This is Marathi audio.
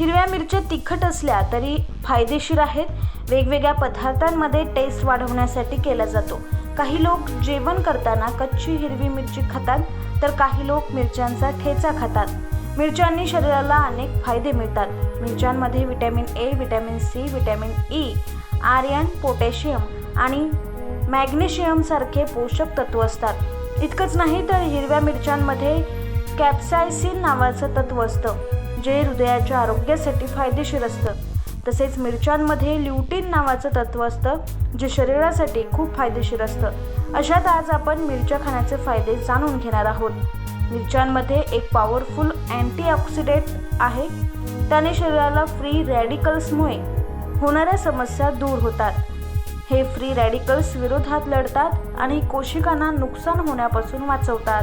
हिरव्या मिरच्या तिखट असल्या तरी फायदेशीर आहेत. वेगवेगळ्या पदार्थांमध्ये टेस्ट वाढवण्यासाठी केला जातो. काही लोक जेवण करताना कच्ची हिरवी मिरची खातात तर काही लोक मिरच्यांचा ठेचा खातात. मिरच्यांनी शरीराला अनेक फायदे मिळतात. मिरच्यांमध्ये vitamin A vitamin C vitamin E iron potassium आणि मॅग्नेशियमसारखे पोषक तत्व असतात. इतकंच नाही तर हिरव्या मिरच्यांमध्ये कॅप्सायसिन नावाचं तत्व असतं. जे हृदयाच्या आरोग्यासाठी फायदेशीर असतं. तसेच मिरच्यांमध्ये ल्युटीन नावाचं तत्व असतं जे शरीरासाठी खूप फायदेशीर असतं. अशात आज आपण मिरच्या खाण्याचे फायदे जाणून घेणार आहोत. मिरच्यांमध्ये एक पॉवरफुल अँटीऑक्सिडेंट आहे. त्याने शरीराला फ्री रॅडिकल्समुळे होणाऱ्या समस्या दूर होतात. हे फ्री रॅडिकल्स विरोधात लढतात आणि कोशिकांना नुकसान होण्यापासून वाचवतात.